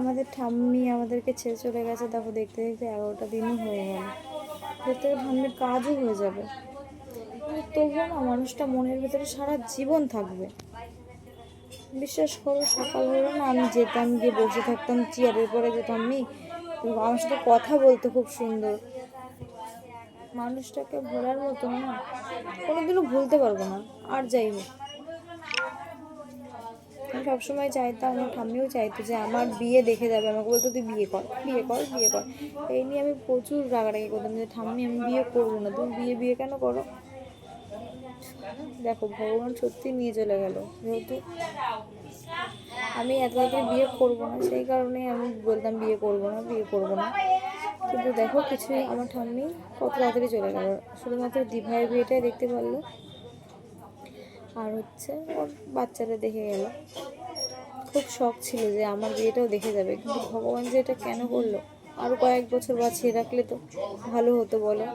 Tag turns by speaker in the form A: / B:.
A: আমাদের ঠাম্মি আমাদেরকে ছেড়ে চলে গেছে দেখো দেখতে দেখতে এগারোটা দিনই হয়ে গেল। দেখতে ঠাম্মির কাজও হয়ে যাবে। তবুও না মানুষটা মনের ভেতরে সারা জীবন থাকবে। বিশ্বাস করো সকাল হলো না আমি যেতাম, গিয়ে বসে থাকতাম, চেয়ারের পরে যে ঠাম্মি তুমি আমার সাথে কথা বলতো খুব সুন্দর। মানুষটাকে ভোলার মতো না, কোনোদিনও ভুলতে পারব না, আর যাই হোক। আমি সবসময় চাইতাম আমার ঠাম্মিও চাইতো যে আমার বিয়ে দেখে যাবে, আমাকে বলতো, তুই বিয়ে কর বিয়ে কর বিয়ে কর। এই নিয়ে আমি প্রচুর রাগারাগি করতাম যে, ঠাম্মি, আমি বিয়ে করব না, তুমি বিয়ে বিয়ে কেন করো? দেখো, ভগবান সত্যি নিয়ে চলে গেল। যেহেতু আমি এত তাড়াতাড়ি বিয়ে করব না, সেই কারণেই আমি বলতাম, বিয়ে করব না, বিয়ে করব না। কিন্তু দেখো, কিছুই আমার ঠাম্মি কত তাড়াতাড়ি চলে গেল। শুধুমাত্র দিভাইয়ের বিয়েটাই দেখতে পারল। আর হচ্ছে ওর বাচ্চাটা দেখে গেল। খুব শখ ছিল যে আমার বিয়েটাও দেখে যাবে, কিন্তু ভগবান যে এটা কেন করল? আরও কয়েক বছর বাঁচিয়ে রাখলে তো ভালো হতো বলো।